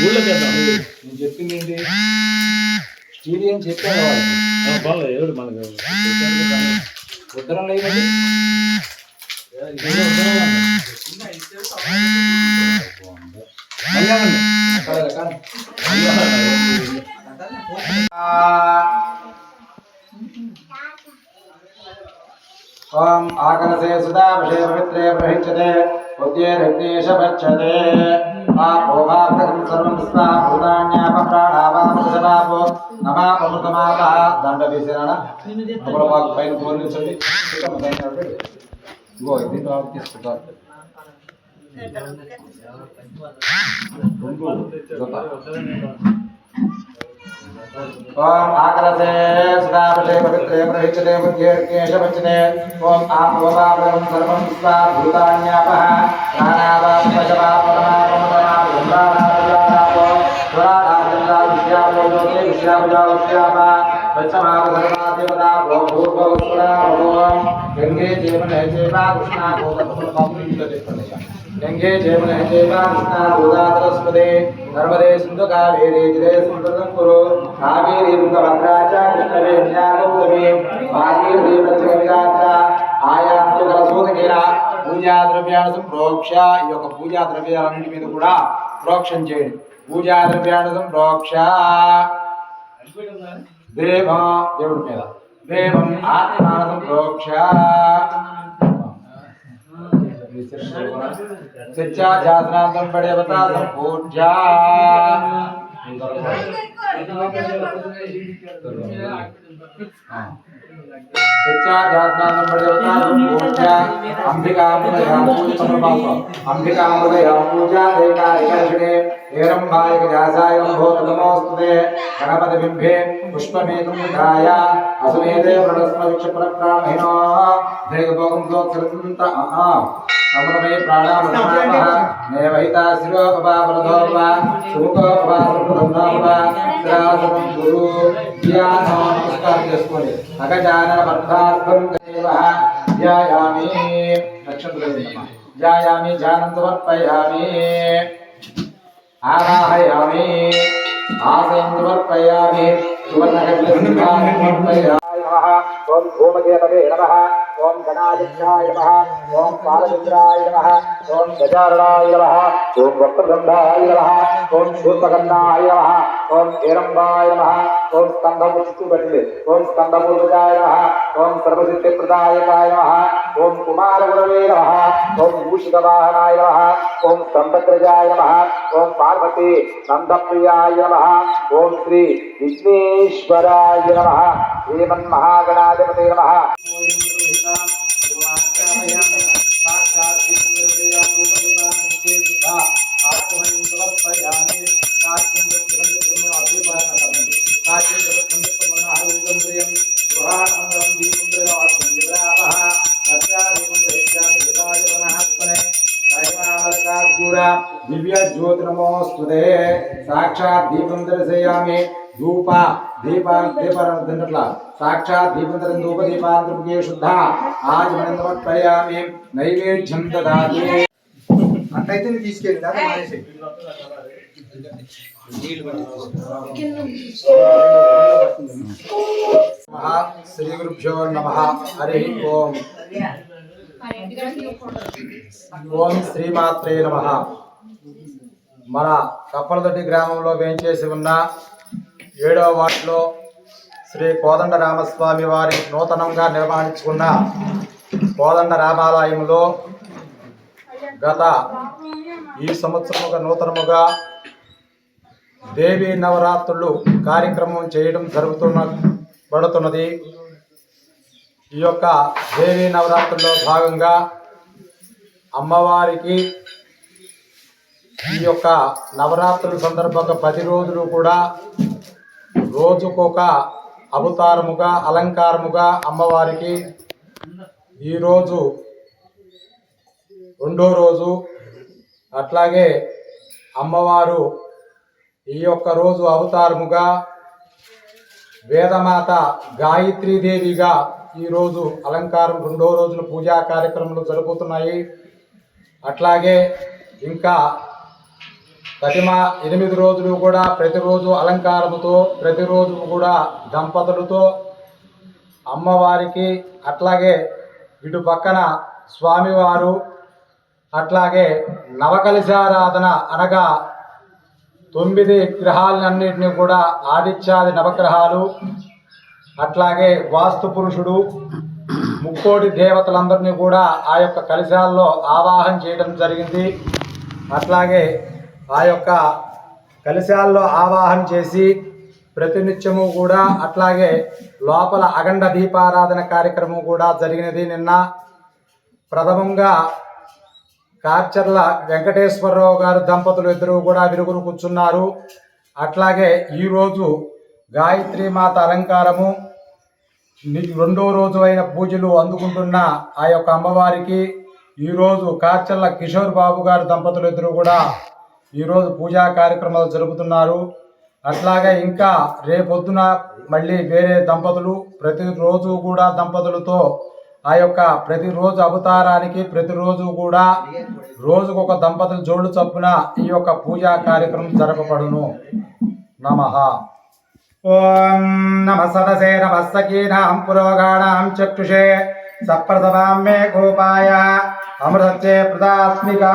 ఊళ్ళో చేద్దాం నేను చెప్పింది ఏంటి స్టీడియం చెప్పాను వాళ్ళకి ఆ, పర్లేదు ఎవరు మనకు. ఉత్తరం లేదండి ఓం ఆకలసే సుధా విషయ పవిత్రే ప్రహిష్యతే ఉద్ये రగ్నేశ పచ్చతే ఆపోవాప్తకం సర్వం స్వా భూతాన్యాప ప్రాణావామృతమాపో నమాపమృతమాప దండ వేసేనా అప్పుడు మాకు పైన పోలించండి ఇగో ఇది. తర్వాత తీసుకుంటారు ఓం ఆకలసే సుధాపటే పవిత్రే ప్రహిష్యతే బుద్ధ్యేర్కేశ పచ్చతే ఓం ఆపోవాప్తకం సర్వం స్వా భూతాన్యాప గంగే జీవన జీవా కృష్ణ గంగే జీవన జీవా కృష్ణ గోదావరస్పదే నర్మదే సింధు కావేరీ జలే సంప్రదం కురు. కావేరీ పూజా ద్రవ్యాన్ని ప్రోక్ష. ఈ యొక్క పూజా ద్రవ్యాలన్నింటి మీద కూడా ప్రోక్షం చేయండి. పూజా ద్రవ్యాన్ని ప్రోక్ష. దేవ దేవుడి మీద. देवम् आत्मानसम्प्रोक्ष्य। शिक्षा जातनांतम बड़े बता संपूजा शिक्षा जातनांतम बड़े बता संपूजा अंबिका मुदयामूज परमात्मा अंबिका मुदयामूजा देवा एकर्षणे एरम भाई के जासायम भोत విధాయ అసమేతే ప్రణస్మవిక్ష పురప్రాణహినో దేవభోగం సోక్షరంత ఆహా సమరమే ప్రాణామృతమాపః నేవహితా శిరోపపాపరధోప సుముఖోపపాసృపదంనోప శ్రాసనం గురు ధ్యానో నమస్కారం చేసుకోండి అగజానన పద్మార్థం దేవ ధ్యాయామి నక్షత్రం ధ్యాయామి ధ్యానం సమర్పయామి। ఆవాహయామి ఆసనం సమర్పయామి సమర్పయామి నమః ఓం ధూమకేతవే నమః ఓం గణాదిత్యాయ నమ ఓం పాలచంద్రాయ నమ ఓం గజారణాయ నమ ఓం వక్రగంధాయ నమ ఓం శూర్పకర్ణాయ నమ ఓం ఏరంబాయ నమ ఓం స్కంధము చుట్టూ పెట్టింది ఓం స్కంధపూర్వజాయ నమ ఓం సర్వసిద్ధి ప్రదాయకాయ నమ ఓం కుమారగురవే నమ ఓం భూషితవాహనాయ నమ ఓం స్కంధగ్రజాయ నమ ఓం పార్వతి నందప్రియాయ నమ ఓం శ్రీ విఘ్నేశ్వరాయ నమ శ్రీమన్మహాగణాధిపతి నమ yeah. సాక్షాత్ దీపం దర్శయామి ధూప దీప దీపారంట్ల సాక్షాత్ దీపం దర్శన ధూప దీపాంతర్గే శుద్ధ ఆచమనం సమర్పయామి నైవేద్యం దదామి అట్లయితే నువ్వు తీసుకెళ్ళి దాకా మానేసేయ్. నమః శ్రీ గురుభ్యో నమః హరి ఓం ఓం శ్రీమాత్రే నమః మన కప్పలదొడ్డి గ్రామంలో వేంచేసి ఉన్న ఏడవ వార్డులో శ్రీ కోదండ రామస్వామి వారి నూతనంగా నిర్వహించుకున్న కోదండ రామాలయంలో గత ఈ సంవత్సరముగా నూతనముగా దేవీ నవరాత్రులు కార్యక్రమం చేయడం జరుగుతున్న పడుతున్నది. ఈ యొక్క దేవీ నవరాత్రుల్లో భాగంగా అమ్మవారికి ఈ యొక్క నవరాత్రుల సందర్భంగా పది రోజులు కూడా రోజుకొక అవతారముగా అలంకారముగా అమ్మవారికి ఈరోజు రెండో రోజు. అట్లాగే అమ్మవారు ఈ యొక్క రోజు అవతారముగా వేదమాత గాయత్రీదేవిగా ఈరోజు అలంకారం రెండో రోజులు పూజా కార్యక్రమాలు జరుగుతున్నాయి అట్లాగే ఇంకా ప్రతిమ ఎనిమిది రోజులు కూడా ప్రతిరోజు అలంకారముతో ప్రతిరోజు కూడా దంపతులతో అమ్మవారికి అట్లాగే ఇటు పక్కన స్వామివారు అట్లాగే నవకలశారాధన అనగా తొమ్మిది గ్రహాలన్నింటినీ కూడా ఆదిత్యాది నవగ్రహాలు అట్లాగే వాస్తు పురుషుడు ముక్కోటి దేవతలందరినీ కూడా ఆ యొక్క కలశాల్లో ఆవాహన చేయడం జరిగింది. అట్లాగే ఆ యొక్క కలశాల్లో ఆవాహన చేసి ప్రతినిత్యము కూడా అట్లాగే లోపల అఖండ దీపారాధన కార్యక్రమం కూడా జరిగినది. నిన్న ప్రథమంగా కార్చర్ల వెంకటేశ్వరరావు గారు దంపతులు ఇద్దరు కూడా విరుగురు కూర్చున్నారు. అట్లాగే ఈరోజు గాయత్రి మాత అలంకారము రెండో రోజు అయిన పూజలు అందుకుంటున్న ఆ యొక్క అమ్మవారికి ఈరోజు కార్చర్ల కిషోర్ బాబు గారు దంపతులు ఇద్దరు కూడా ఈరోజు పూజా కార్యక్రమాలు జరుపుతున్నారు. అట్లాగే ఇంకా రేపొద్దున మళ్ళీ వేరే దంపతులు ప్రతిరోజు కూడా దంపతులతో ఆ యొక్క ప్రతిరోజు అవతారానికి ప్రతిరోజు కూడా రోజుకొక దంపతులు జోళ్ళు చొప్పున ఈ యొక్క పూజా కార్యక్రమం జరపబడును. నమ. ఓం నమ సదసే నమస్తకీనాం పురోగాణాం చక్షుషే సప్రసవాం మే గోపాయ అమృతే ప్రదాస్మికా